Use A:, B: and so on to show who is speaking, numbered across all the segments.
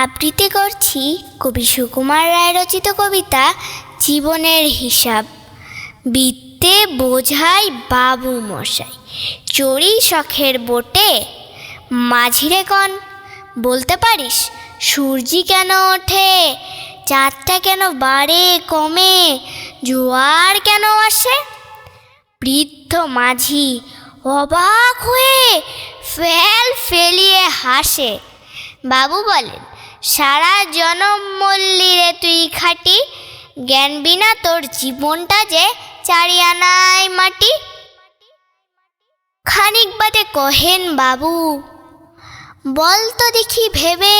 A: আবৃত্তি করছি কবি সুকুমার রায় রচিত কবিতা জীবনের হিসাব। বৃত্তে বোঝাই বাবু মশাই, চড়ি শখের বোটে মাঝিরে কন। বলতে পারিস, সূর্যি কেন ওঠে, চাঁদটা কেন বাড়ে, কমে, জোয়ার কেন আসে? বৃদ্ধ মাঝি অবাক হয়ে ফেল ফেলিয়ে হাসে। বাবু বলেন সারা জনম মল্লি রে তুই খাটি, জ্ঞান বিনা তোর জীবনটা যে চারিয়ানায় মাটি। খানিক বাদে কহেন বাবু, বল তো দেখি ভেবে,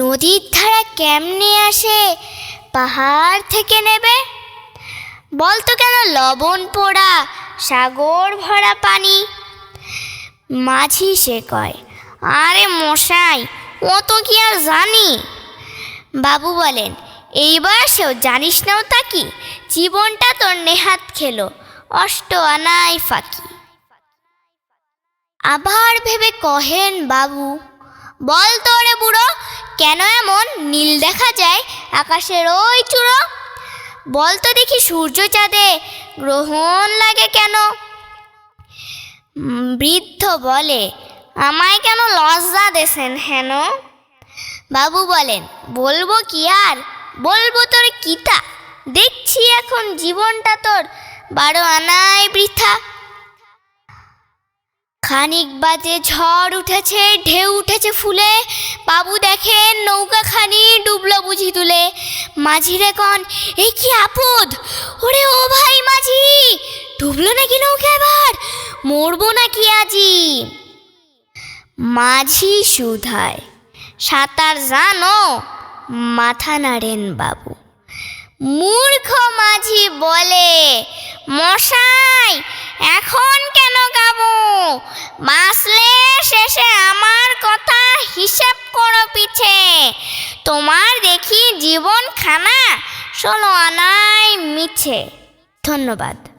A: নদীর ধারা কেমনে আসে, পাহাড় থেকে নেবে? বলতো কেন লবণ পোড়া, সাগর ভরা পানি? মাঝি সে কয়, আরে মশাই ও তো কি আর জানি? বাবু বলেন, এইবার সেও জানিস নাও তা কি? জীবনটা তোর নেহাত খেলো, অষ্ট আনাই ফাঁকি। আবার ভেবে কহেন বাবু, বল তোরে বুড়ো, কেন এমন নীল দেখা যায় আকাশের ওই চূড়ো? বল তো দেখি সূর্য চাঁদে গ্রহণ লাগে কেন? বৃদ্ধ বলে আমায় কেন লজ্জা দেছেন হেন? বাবু বলেন, বলব কি আর? বলব তোর কিতা? দেখছি এখন জীবনটা তোর বারো আনায় বৃথা। খানিক বাজে ঝড় উঠেছে, ঢেউ উঠেছে ফুলে। বাবু দেখেন নৌকা খানি ডুবলো বুঝি তুলে। মাঝিরে কন এই কি আপদ? ওরে ও ভাই মাঝি, ডুবলো নাকি নৌকা এবার? মরবো নাকি আজি? মাঝি সুধায়। সাঁতার জানো? মাথা নাড়েন বাবু। মূর্খ মাঝি বলে, মশাই, এখন কেন গাবো বাঁচলে শেষে আমার কথা হিসেব করো পিছে। তোমার দেখি জীবন খানা ষোলো আনায় মিছে। ধন্যবাদ।